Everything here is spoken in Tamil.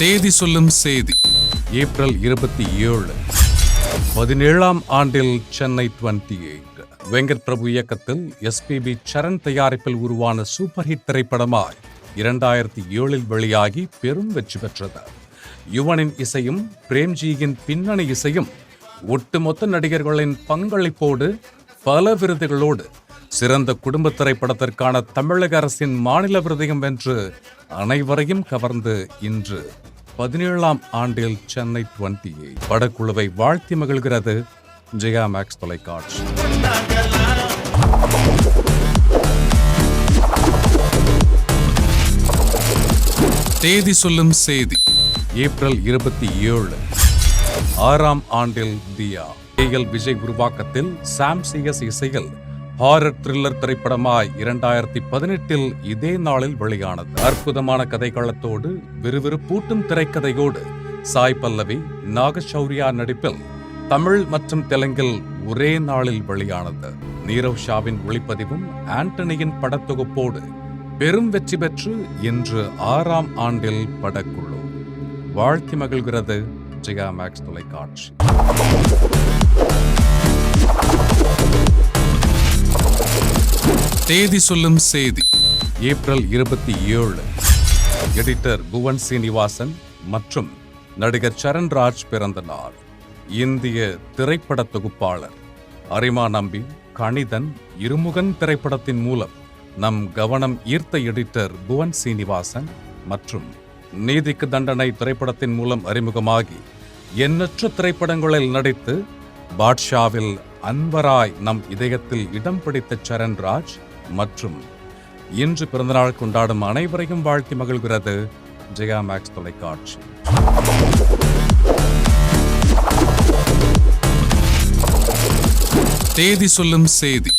தேதி சொல்லும் செய்தி ஏப்ரல் இருபத்தி ஏழு பதினேழாம் ஆண்டில் சென்னை டுவெண்ட்டி எயிட். வெங்கட் பிரபு இயக்கத்தில் எஸ்பிபி சரண் தயாரிப்பில் உருவான சூப்பர் ஹிட் திரைப்படமாய் இரண்டாயிரத்தி ஏழில் வெளியாகி பெரும் வெற்றி பெற்றது. யுவனின் இசையும் பிரேம்ஜியின் பின்னணி இசையும் ஒட்டுமொத்த நடிகர்களின் பங்களிப்போடு பல விருதுகளோடு சிறந்த குடும்ப திரைப்படத்திற்கான தமிழக அரசின் மாநில விருதையும் வென்று அனைவரையும் கவர்ந்து இன்று பதினேழாம் ஆண்டில் சென்னை டுவெண்ட்டி படக்குழுவை வாழ்த்தி மகிழ்கிறது ஜெயா மேக்ஸ் தொலைக்காட்சி. தேதி சொல்லும் செய்தி ஏப்ரல் இருபத்தி ஏழு. ஆறாம் ஆண்டில் தியா ஏஎல் விஜய் உருவாக்கத்தில் சாம் சிஎஸ் இசையில் ஹாரர் த்ரில்லர் திரைப்படமாய் இரண்டாயிரத்தி பதினெட்டில் இதே நாளில் வெளியானது. அற்புதமான கதைக்களத்தோடு விறுவிறுப்பூட்டும் திரைக்கதையோடு சாய் பல்லவி நாகசௌரியா நடிப்பில் தமிழ் மற்றும் தெலுங்கில் ஒரே நாளில் வெளியானது. நீரவ் ஷாவின் ஒளிப்பதிவும் ஆண்டனியின் படத்தொகுப்போடு பெரும் வெற்றி பெற்று இன்று ஆறாம் ஆண்டில் படக்குழு. வாழ்த்தி மகிழ்கிறது ஜெயா மேக்ஸ் தொலைக்காட்சி. தேதி சொல்லும் செய்தி. ஏப்ரல் இருபத்தி ஏழு. எடிட்டர் புவன் சீனிவாசன் மற்றும் நடிகர் சரண்ராஜ் பிறந்த நாள் இந்திய திரைப்பட தொகுப்பாளர். அரிமா நம்பி கணிதன் இருமுகன் திரைப்படத்தின் மூலம் நம் கவனம் ஈர்த்த எடிட்டர் புவன் சீனிவாசன் மற்றும் நீதிக்கு தண்டனை திரைப்படத்தின் மூலம் அறிமுகமாகி எண்ணற்ற திரைப்படங்களில் நடித்து பாட்ஷாவில் அன்பராய் நம் இதயத்தில் இடம் பிடித்த சரண்ராஜ் மற்றும் இன்று பிறந்தநாள் கொண்டாடும் அனைவரையும் வாழ்த்தி மகிழ்கிறது ஜெயா மேக்ஸ் தொலைக்காட்சி. தேதி சொல்லும் செய்தி.